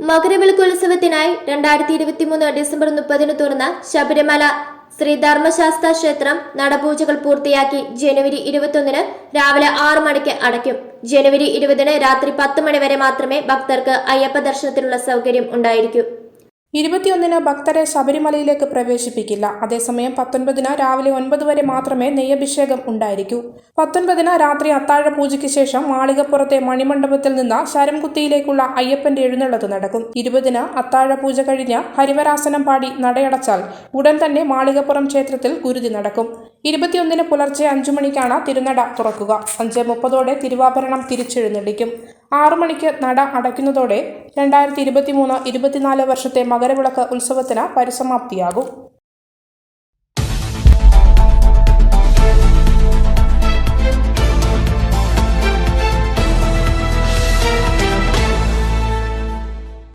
മകരവിളക്ക് ഉത്സവത്തിനായി രണ്ടായിരത്തി ഇരുപത്തിമൂന്ന് ഡിസംബർ മുപ്പതിന് തുറന്ന ശബരിമല ശ്രീ ധർമ്മശാസ്ത്ര ക്ഷേത്രം നടപൂജകൾ പൂർത്തിയാക്കി ജനുവരി ഇരുപത്തൊന്നിന് രാവിലെ ആറു മണിക്ക് അടയ്ക്കും. ജനുവരി ഇരുപതിന് രാത്രി പത്ത് മണി വരെ മാത്രമേ ഭക്തർക്ക് അയ്യപ്പ ദർശനത്തിനുള്ള സൗകര്യം ഉണ്ടായിരിക്കൂ. ഇരുപത്തിയൊന്നിന് ഭക്തരെ ശബരിമലയിലേക്ക് പ്രവേശിപ്പിക്കില്ല. അതേസമയം പത്തൊൻപതിന് രാവിലെ ഒൻപത് വരെ മാത്രമേ നെയ്യഭിഷേകം ഉണ്ടായിരിക്കൂ. പത്തൊൻപതിന് രാത്രി അത്താഴ പൂജയ്ക്ക് ശേഷം മാളികപ്പുറത്തെ മണിമണ്ഡപത്തിൽ നിന്ന് ശരംകുത്തിയിലേക്കുള്ള അയ്യപ്പന്റെ എഴുന്നള്ളത്ത് നടക്കും. ഇരുപതിന് അത്താഴ പൂജ കഴിഞ്ഞ് ഹരിവരാസനം പാടി നടയടച്ചാൽ ഉടൻ തന്നെ മാളികപ്പുറം ക്ഷേത്രത്തിൽ ഗുരുതി നടക്കും. ഇരുപത്തിയൊന്നിന് പുലർച്ചെ അഞ്ചു മണിക്കാണ് തിരുനട തുറക്കുക. അഞ്ച് മുപ്പതോടെ തിരുവാഭരണം തിരിച്ചെഴുന്നള്ളിക്കും. ആറു മണിക്ക് നട അടയ്ക്കുന്നതോടെ രണ്ടായിരത്തി ഇരുപത്തി മൂന്ന് ഇരുപത്തിനാല് വർഷത്തെ മകരവിളക്ക് ഉത്സവത്തിന് പരിസമാപ്തിയാകും.